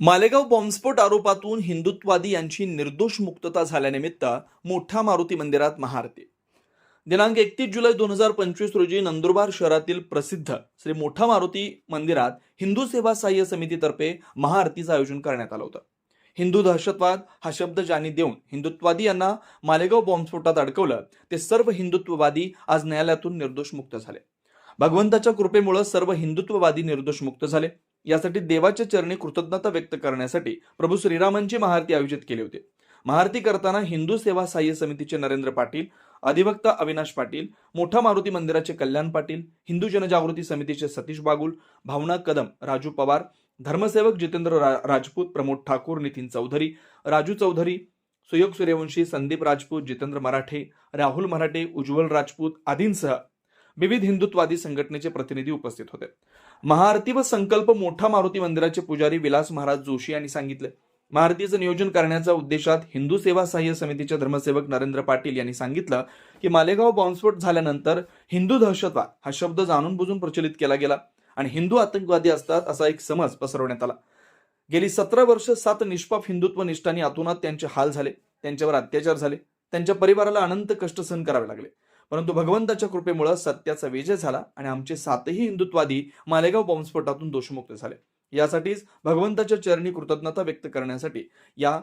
मालेगाव बॉम्बस्फोट आरोपातून हिंदुत्ववादी यांची निर्दोष मुक्तता झाल्यानिमित्त मोठा मारुती मंदिरात महाआरती. दिनांक एकतीस जुलै दोन हजार पंचवीस रोजी नंदुरबार शहरातील प्रसिद्ध श्री मोठा मारुती मंदिरात हिंदू सेवा सहाय्य समितीतर्फे महाआरतीचं आयोजन करण्यात आलं होतं. हिंदू दहशतवाद हा शब्द ज्यांनी देऊन हिंदुत्ववादी यांना मालेगाव बॉम्बस्फोटात अडकवलं ते सर्व हिंदुत्ववादी आज न्यायालयातून निर्दोष मुक्त झाले. भगवंताच्या कृपेमुळे सर्व हिंदुत्ववादी निर्दोष मुक्त झाले. यासाठी देवाच्या चरणी कृतज्ञता व्यक्त करण्यासाठी प्रभू श्रीरामांची महाआरती आयोजित केली होती. महाआरती करताना हिंदू सेवा सहाय्य समितीचे नरेंद्र पाटील अधिवक्ता अविनाश पाटील मोठा मारुती मंदिराचे कल्याण पाटील हिंदू जनजागृती समितीचे सतीश बागुल भावना कदम राजू पवार धर्मसेवक जितेंद्र रा- राजपूत प्रमोद ठाकूर नितीन चौधरी राजू चौधरी सुयोग सूर्यवंशी संदीप राजपूत जितेंद्र मराठे राहुल मराठे उज्ज्वल राजपूत आदींसह विविध हिंदुत्वादी संघटनेचे प्रतिनिधी उपस्थित होते. महाआरती व संकल्प मोठा मारुती मंदिराचे पुजारी विलास महाराज जोशी यांनी सांगितले. महाआरतीचं नियोजन करण्याच्या उद्देशात हिंदू सेवा सहाय्य समितीचे धर्मसेवक नरेंद्र पाटील यांनी सांगितलं की मालेगाव बॉम्बस्फोट झाल्यानंतर हिंदू दहशतवाद हा शब्द जाणून बुजून प्रचलित केला गेला आणि हिंदू आतंकवादी असतात असा एक समज पसरवण्यात आला. गेली सतरा वर्ष सात निष्पाप हिंदुत्व निष्ठांनी आतोनात त्यांचे हाल झाले त्यांच्यावर अत्याचार झाले त्यांच्या परिवाराला अनंत कष्ट सहन करावे लागले. परंतु भगवंताच्या कृपेमुळे सत्याचा विजय झाला आणि आमचे सातही हिंदुत्वादी मालेगाव बॉम्बस्फोटातून दोषमुक्त झाले. यासाठीच भगवंताच्या चरणी कृतज्ञता व्यक्त करण्यासाठी या